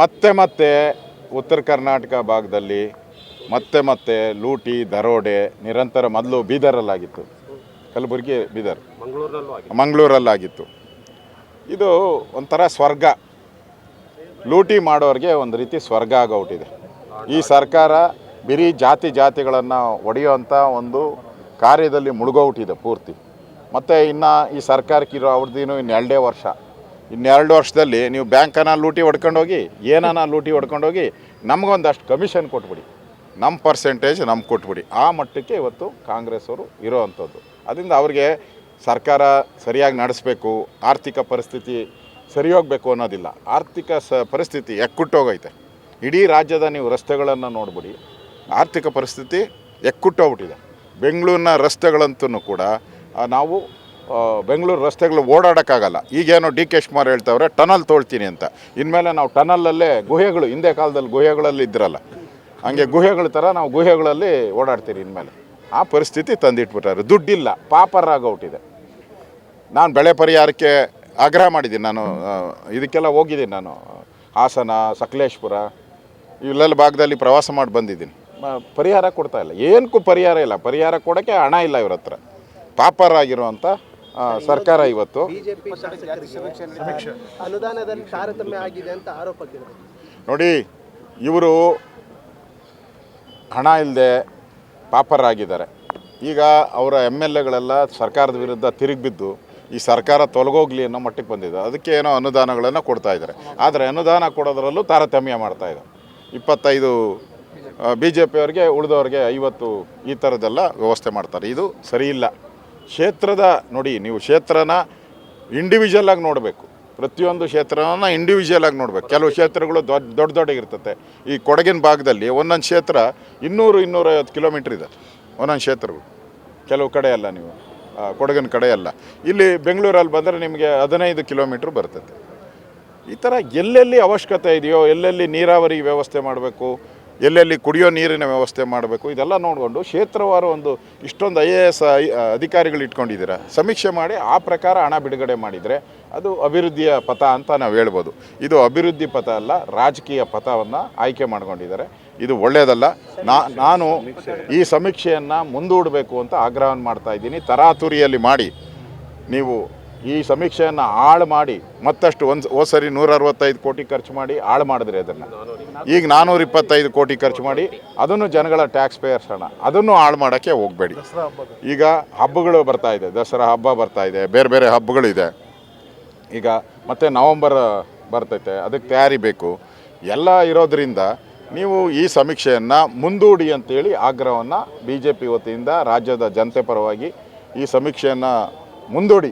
ಮತ್ತೆ ಮತ್ತೆ ಉತ್ತರ ಕರ್ನಾಟಕ ಭಾಗದಲ್ಲಿ ಮತ್ತೆ ಮತ್ತೆ ಲೂಟಿ ದರೋಡೆ ನಿರಂತರ ಮೊದಲು ಬೀದರಲ್ಲಾಗಿತ್ತು ಕಲಬುರಗಿ ಬೀದರ್. ಮಂಗಳೂರಲ್ಲಾಗಿತ್ತು. ಇದು ಒಂಥರ ಸ್ವರ್ಗ. ಲೂಟಿ ಮಾಡೋರಿಗೆ ಒಂದು ರೀತಿ ಸ್ವರ್ಗ ಆಗೋಟಿದೆ ಈ ಸರ್ಕಾರ ಬರೀ ಜಾತಿ ಜಾತಿಗಳನ್ನು ಒಡೆಯುವಂಥ ಒಂದು ಕಾರ್ಯದಲ್ಲಿ ಮುಳುಗೋಗ್ಬಿಟ್ಟಿದೆ ಪೂರ್ತಿ. ಮತ್ತು ಇನ್ನು ಈ ಸರ್ಕಾರಕ್ಕಿರೋ ಅವ್ರದ್ದು ಇನ್ನು ಎರಡೇ ವರ್ಷ. ಇನ್ನೆರಡು ವರ್ಷದಲ್ಲಿ ನೀವು ಬ್ಯಾಂಕನ್ನ ಲೂಟಿ ಹೊಡ್ಕೊಂಡು ಹೋಗಿ ಏನನ್ನ ಲೂಟಿ ಹೊಡ್ಕೊಂಡೋಗಿ, ನಮಗೊಂದಷ್ಟು ಕಮಿಷನ್ ಕೊಟ್ಬಿಡಿ. ನಮ್ಮ ಪರ್ಸೆಂಟೇಜ್ ನಮ್ಗೆ ಕೊಟ್ಬಿಡಿ. ಆ ಮಟ್ಟಕ್ಕೆ ಇವತ್ತು ಕಾಂಗ್ರೆಸ್ ಅವರು ಇರೋ ಅಂಥದ್ದು. ಅದರಿಂದ ಅವ್ರಿಗೆ ಸರ್ಕಾರ ಸರಿಯಾಗಿ ನಡೆಸಬೇಕು, ಆರ್ಥಿಕ ಪರಿಸ್ಥಿತಿ ಸರಿ ಹೋಗಬೇಕು ಅನ್ನೋದಿಲ್ಲ. ಆರ್ಥಿಕ ಸ, ಪರಿಸ್ಥಿತಿ ಎಕ್ಕುಟ್ಟೋಗೈತೆ ಇಡೀ ರಾಜ್ಯದ ನೀವು ರಸ್ತೆಗಳನ್ನು ನೋಡ್ಬಿಡಿ. ಆರ್ಥಿಕ ಪರಿಸ್ಥಿತಿ ಎಕ್ಕುಟ್ಟೋಗ್ಬಿಟ್ಟಿದೆ ಬೆಂಗಳೂರಿನ ರಸ್ತೆಗಳಂತೂ ಕೂಡ ನಾವು ಬೆಂಗಳೂರು ರಸ್ತೆಗಳು ಓಡಾಡೋಕ್ಕಾಗಲ್ಲ. ಈಗೇನು ಡಿ ಕೆ ಶಿವಕುಮಾರ್ ಹೇಳ್ತಾವ್ರೆ, ಟನಲ್ ತೋಳ್ತೀನಿ ಅಂತ. ಇನ್ಮೇಲೆ ನಾವು ಟನಲಲ್ಲೇ ಗುಹೆಗಳು, ಹಿಂದೆ ಕಾಲದಲ್ಲಿ ಗುಹೆಗಳಲ್ಲಿ ಇದ್ರಲ್ಲ, ಹಂಗೆ ಗುಹೆಗಳ ಥರ ನಾವು ಗುಹೆಗಳಲ್ಲಿ ಓಡಾಡ್ತೀರಿ ಇನ್ಮೇಲೆ. ಆ ಪರಿಸ್ಥಿತಿ ತಂದಿಟ್ಬಿಟ್ಟಾರೆ. ದುಡ್ಡಿಲ್ಲ ಪಾಪರಾಗೋಗ್ಬಿಟ್ಟಿದೆ ನಾನು ಬೆಳೆ ಪರಿಹಾರಕ್ಕೆ ಆಗ್ರಹ ಮಾಡಿದ್ದೀನಿ. ನಾನು ಇದಕ್ಕೆಲ್ಲ ಹೋಗಿದ್ದೀನಿ ನಾನು. ಹಾಸನ, ಸಕಲೇಶ್ಪುರ, ಇಲ್ಲೆಲ್ಲ ಭಾಗದಲ್ಲಿ ಪ್ರವಾಸ ಮಾಡಿ ಬಂದಿದ್ದೀನಿ. ಪರಿಹಾರ ಕೊಡ್ತಾ ಇಲ್ಲ. ಏನಕ್ಕೂ ಪರಿಹಾರ ಇಲ್ಲ. ಪರಿಹಾರ ಕೊಡೋಕ್ಕೆ ಹಣ ಇಲ್ಲ ಇವ್ರ ಹತ್ರ. ಪಾಪರಾಗಿರುವಂಥ ಸರ್ಕಾರ ಇವತ್ತು. ಬಿಜೆಪಿ ಅನುದಾನದಲ್ಲಿ ತಾರತಮ್ಯ ಆಗಿದೆ ಅಂತ ಆರೋಪ ನೋಡಿ ಇವರು ಹಣ ಇಲ್ಲದೆ ಪಾಪರಾಗಿದ್ದಾರೆ. ಈಗ ಅವರ ಎಂ ಎಲ್ ಎಗಳೆಲ್ಲ ಸರ್ಕಾರದ ವಿರುದ್ಧ ತಿರುಗಿ ಬಿದ್ದು ಈ ಸರ್ಕಾರ ತೊಲಗೋಗ್ಲಿ ಅನ್ನೋ ಮಟ್ಟಕ್ಕೆ ಬಂದಿದೆ. ಅದಕ್ಕೆ ಏನೋ ಅನುದಾನಗಳನ್ನು ಕೊಡ್ತಾ ಇದ್ದಾರೆ. ಆದರೆ ಅನುದಾನ ಕೊಡೋದರಲ್ಲೂ ತಾರತಮ್ಯ ಮಾಡ್ತಾ ಇದ್ದಾರೆ ಇಪ್ಪತ್ತೈದು ಬಿ ಜೆ ಪಿಯವ್ರಿಗೆ ಉಳಿದವ್ರಿಗೆ ಐವತ್ತು ಈ ಥರದ್ದೆಲ್ಲ ವ್ಯವಸ್ಥೆ ಮಾಡ್ತಾರೆ. ಇದು ಸರಿ ಇಲ್ಲ. ಕ್ಷೇತ್ರದ ನೋಡಿ, ನೀವು ಕ್ಷೇತ್ರನ ಇಂಡಿವಿಜುವಲ್ ಆಗಿ ನೋಡಬೇಕು. ಪ್ರತಿಯೊಂದು ಕ್ಷೇತ್ರನ ಇಂಡಿವಿಜುವಲ್ ಆಗಿ ನೋಡ್ಬೇಕು. ಕೆಲವು ಕ್ಷೇತ್ರಗಳು ದೊಡ್ಡ ದೊಡ್ಡ ದೊಡ್ಡ ಇರ್ತತೆ ಈ ಕೊಡಗಿನ ಭಾಗದಲ್ಲಿ ಒಂದೊಂದು ಕ್ಷೇತ್ರ ಇನ್ನೂರು, ಇನ್ನೂರೈವತ್ತು ಕಿಲೋಮೀಟ್ರ್ ಇದೆ. ಒಂದೊಂದು ಕ್ಷೇತ್ರಗಳು. ಕೆಲವು ಕಡೆ ಅಲ್ಲ ನೀವು. ಕೊಡಗಿನ ಕಡೆ ಅಲ್ಲ. ಇಲ್ಲಿ ಬೆಂಗಳೂರಲ್ಲಿ ಬಂದರೆ ನಿಮಗೆ ಹದಿನೈದು ಕಿಲೋಮೀಟ್ರ್ ಬರ್ತದೆ ಈ ಥರ ಎಲ್ಲೆಲ್ಲಿ ಅವಶ್ಯಕತೆ ಇದೆಯೋ, ಎಲ್ಲೆಲ್ಲಿ ನೀರಾವರಿ ವ್ಯವಸ್ಥೆ ಮಾಡಬೇಕು ಎಲ್ಲೆಲ್ಲಿ ಕುಡಿಯೋ ನೀರಿನ ವ್ಯವಸ್ಥೆ ಮಾಡಬೇಕು? ಇದೆಲ್ಲ ನೋಡಿಕೊಂಡು ಕ್ಷೇತ್ರವಾರು ಒಂದು ಇಷ್ಟೊಂದು ಐ ಎ ಎಸ್ ಅಧಿಕಾರಿಗಳು ಇಟ್ಕೊಂಡಿದ್ದೀರಾ? ಸಮೀಕ್ಷೆ ಮಾಡಿ ಆ ಪ್ರಕಾರ ಹಣ ಬಿಡುಗಡೆ ಮಾಡಿದರೆ ಅದು ಅಭಿವೃದ್ಧಿಯ ಪಥ ಅಂತ ನಾವು ಹೇಳ್ಬೋದು. ಇದು ಅಭಿವೃದ್ಧಿ ಪಥ ಅಲ್ಲ, ರಾಜಕೀಯ ಪಥವನ್ನು ಆಯ್ಕೆ ಮಾಡ್ಕೊಂಡಿದ್ದಾರೆ. ಇದು ಒಳ್ಳೆಯದಲ್ಲ ನಾ, ನಾನು ಈ ಸಮೀಕ್ಷೆಯನ್ನು ಮುಂದೂಡಬೇಕು ಅಂತ ಆಗ್ರಹವನ್ನು ಮಾಡ್ತಾ ಇದ್ದೀನಿ. ತರಾತುರಿಯಲ್ಲಿ ಮಾಡಿ. ನೀವು ಈ ಸಮೀಕ್ಷೆಯನ್ನು ಹಾಳು ಮಾಡಿ ಮತ್ತಷ್ಟು ಒಂದು ಹೋದ ಸರಿ ನೂರ ಅರವತ್ತೈದು ಕೋಟಿ ಖರ್ಚು ಮಾಡಿ ಹಾಳು ಮಾಡಿದ್ರೆ ಅದನ್ನು. ಈಗ ನಾನ್ನೂರ ಇಪ್ಪತ್ತೈದು ಕೋಟಿ ಖರ್ಚು ಮಾಡಿ ಅದನ್ನು ಜನಗಳ ಟ್ಯಾಕ್ಸ್ ಪೇಯರ್ಸ್ ಹಣ ಅದನ್ನು ಹಾಳು ಮಾಡೋಕ್ಕೆ ಹೋಗಬೇಡಿ. ಈಗ ಹಬ್ಬಗಳು ಬರ್ತಾ ಇದೆ ದಸರಾ ಹಬ್ಬ ಬರ್ತಾ ಇದೆ ಬೇರೆ ಬೇರೆ ಹಬ್ಬಗಳಿದೆ. ಈಗ ಮತ್ತೆ ನವಂಬರ್ ಬರ್ತೈತೆ ಅದಕ್ಕೆ ತಯಾರಿ ಬೇಕು. ಎಲ್ಲ ಇರೋದ್ರಿಂದ ನೀವು ಈ ಸಮೀಕ್ಷೆಯನ್ನು ಮುಂದೂಡಿ ಅಂತೇಳಿ ಆಗ್ರಹವನ್ನು ಬಿ ಜೆ ಪಿ ವತಿಯಿಂದ ರಾಜ್ಯದ ಜನತೆ ಪರವಾಗಿ ಈ ಸಮೀಕ್ಷೆಯನ್ನು ಮುಂದೂಡಿ.